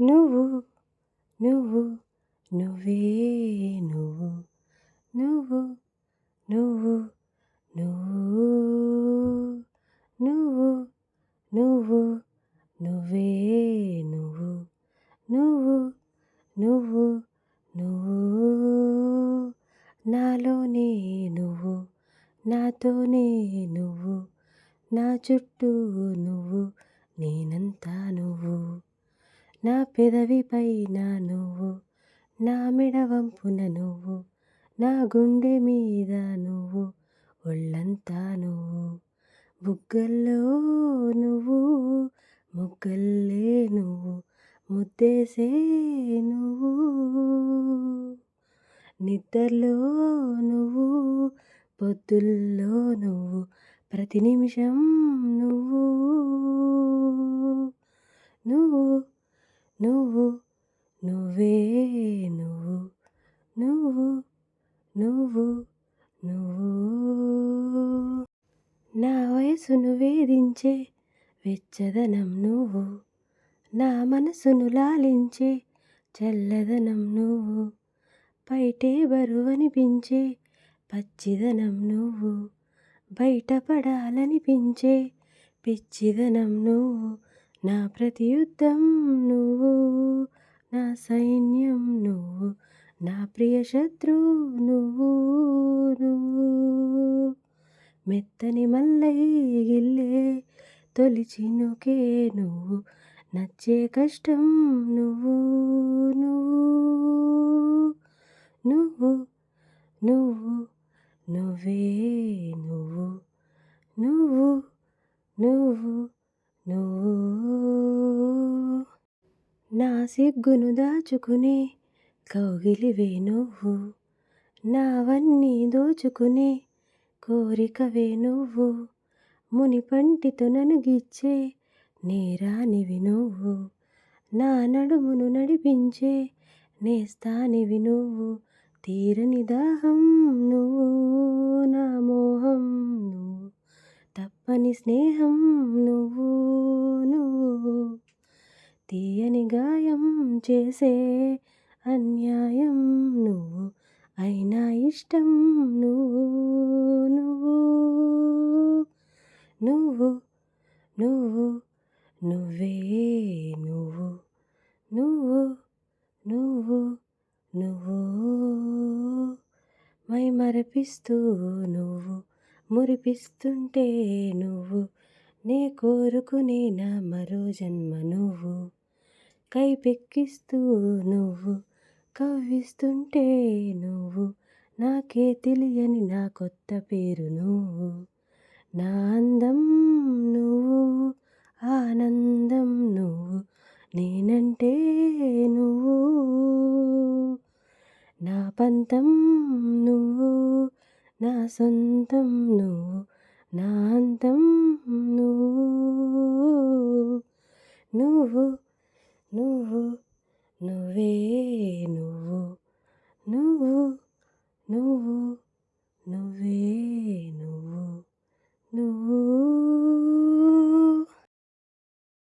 నువ్వు నువ్వు నువ్వే నువ్వు నువ్వు నువ్వు నువ్వు నువ్వు నువ్వు నువ్వే నువ్వు నువ్వు నువ్వు నువ్వు నాలోనే నువ్వు నాతోనే నువ్వు నా చుట్టూ నువ్వు నేనంతా నువ్వు. నా పెదవిపైన నువ్వు నా మెడవంపున నువ్వు నా గుండె మీద నువ్వు ఒళ్ళంతా నువ్వు బుగ్గల్లో నువ్వు ముగ్గల్లే నువ్వు ముద్దేసే నువ్వు నిద్రలో నువ్వు పొద్దుల్లో నువ్వు ప్రతి నిమిషం నువ్వు నువ్వు నువ్వు నువ్వే నువ్వు నువ్వు నువ్వు నువ్వు. నా వయసును వేధించే వెచ్చదనం నువ్వు నా మనసును లాలించే చల్లదనం నువ్వు పైటే బరువనిపించే పచ్చిదనం నువ్వు బయటపడాలనిపించే పిచ్చిదనం నువ్వు నా ప్రతి యుద్ధం నువ్వు నా సైన్యం నువ్వు నా ప్రియ శత్రు నువ్వు నువ్వు. మెత్తని మల్లై గిల్లే తొలి నువ్వు నచ్చే కష్టం నువ్వు నువ్వు. నువ్వు నువ్వు నువ్వే నువ్వు నువ్వు నువ్వు నా సిగ్గును దాచుకునే కౌగిలివే నువ్వు. నావన్నీ దోచుకునే కోరికవే నువ్వు. మునిపంటితో ననుగిచ్చే నేరానివి నువ్వు. నా నడుమును నడిపించే నేస్తానివి నువ్వు. తీరని దాహం నువ్వు నా మోహం నువ్వు. తప్పని స్నేహం తీయని గాయం చేసే అన్యాయం నువ్వు అయినా ఇష్టం నువ్వు నువ్వు నువ్వు నువ్వు నువ్వే నువ్వు నువ్వు నువ్వు నువ్వు. మై మరపిస్తూ నువ్వు మురిపిస్తుంటే నువ్వు నే కోరుకునే నా మరో జన్మ నువ్వు? కైపెక్కిస్తూ నువ్వు కవ్విస్తుంటే నువ్వు నాకే తెలియని నా కొత్త పేరు నువ్వు. నా అందం నువ్వు ఆనందం నువ్వు నేనంటే నువ్వు. నా పంతం నువ్వు నా సొంతం నువ్వు నా అంతం నువ్వు. నువ్వు నువ్వు నువ్వే నువ్వు నువ్వు నువ్వు నువ్వే